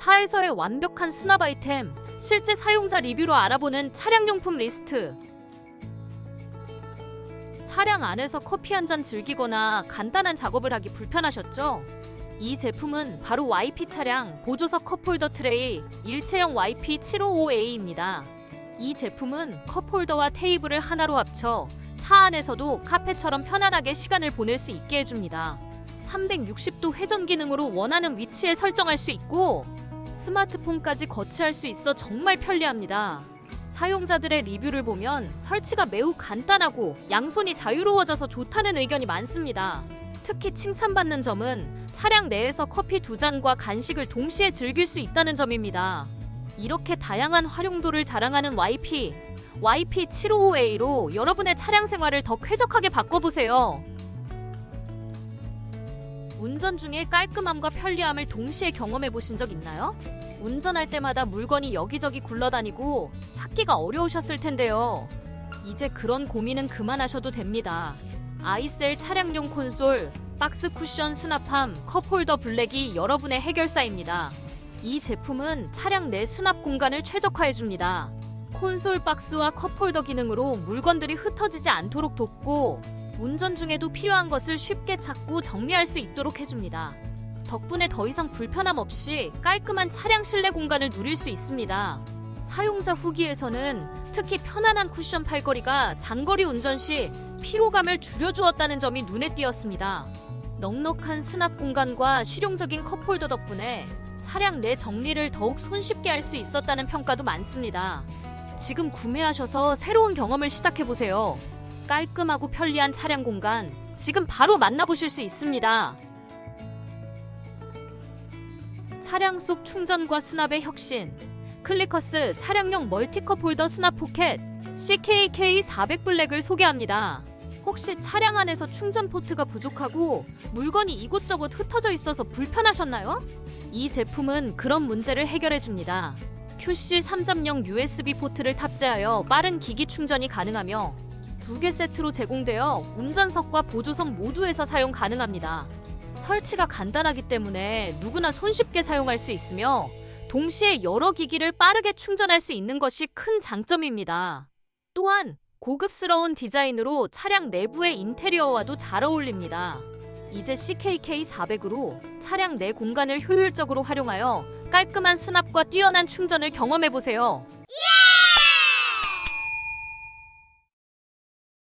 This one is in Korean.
차에서의 완벽한 수납 아이템, 실제 사용자 리뷰로 알아보는 차량용품 리스트. 차량 안에서 커피 한 잔 즐기거나 간단한 작업을 하기 불편하셨죠? 이 제품은 바로 YP 차량 보조석 컵홀더 트레이 일체형 YP755A입니다. 이 제품은 컵홀더와 테이블을 하나로 합쳐 차 안에서도 카페처럼 편안하게 시간을 보낼 수 있게 해줍니다. 360도 회전 기능으로 원하는 위치에 설정할 수 있고 스마트폰까지 거치할 수 있어 정말 편리합니다. 사용자들의 리뷰를 보면 설치가 매우 간단하고 양손이 자유로워져서 좋다는 의견이 많습니다. 특히 칭찬받는 점은 차량 내에서 커피 두 잔과 간식을 동시에 즐길 수 있다는 점입니다. 이렇게 다양한 활용도를 자랑하는 YP, YP755A로 여러분의 차량 생활을 더 쾌적하게 바꿔보세요. 운전 중에 깔끔함과 편리함을 동시에 경험해 보신 적 있나요? 운전할 때마다 물건이 여기저기 굴러다니고 찾기가 어려우셨을 텐데요. 이제 그런 고민은 그만하셔도 됩니다. 아이셀 차량용 콘솔, 박스 쿠션 수납함, 컵홀더 블랙이 여러분의 해결사입니다. 이 제품은 차량 내 수납 공간을 최적화해줍니다. 콘솔 박스와 컵홀더 기능으로 물건들이 흩어지지 않도록 돕고 운전 중에도 필요한 것을 쉽게 찾고 정리할 수 있도록 해줍니다. 덕분에 더 이상 불편함 없이 깔끔한 차량 실내 공간을 누릴 수 있습니다. 사용자 후기에서는 특히 편안한 쿠션 팔걸이가 장거리 운전 시 피로감을 줄여주었다는 점이 눈에 띄었습니다. 넉넉한 수납 공간과 실용적인 컵홀더 덕분에 차량 내 정리를 더욱 손쉽게 할 수 있었다는 평가도 많습니다. 지금 구매하셔서 새로운 경험을 시작해보세요. 깔끔하고 편리한 차량 공간, 지금 바로 만나보실 수 있습니다. 차량 속 충전과 수납의 혁신, 클리커스 차량용 멀티컵 홀더 수납 포켓 CKK 400 블랙을 소개합니다. 혹시 차량 안에서 충전 포트가 부족하고 물건이 이곳저곳 흩어져 있어서 불편하셨나요? 이 제품은 그런 문제를 해결해 줍니다. QC 3.0 USB 포트를 탑재하여 빠른 기기 충전이 가능하며 두 개 세트로 제공되어 운전석과 보조석 모두에서 사용 가능합니다. 설치가 간단하기 때문에 누구나 손쉽게 사용할 수 있으며 동시에 여러 기기를 빠르게 충전할 수 있는 것이 큰 장점입니다. 또한 고급스러운 디자인으로 차량 내부의 인테리어와도 잘 어울립니다. 이제 CKK 400으로 차량 내 공간을 효율적으로 활용하여 깔끔한 수납과 뛰어난 충전을 경험해 보세요.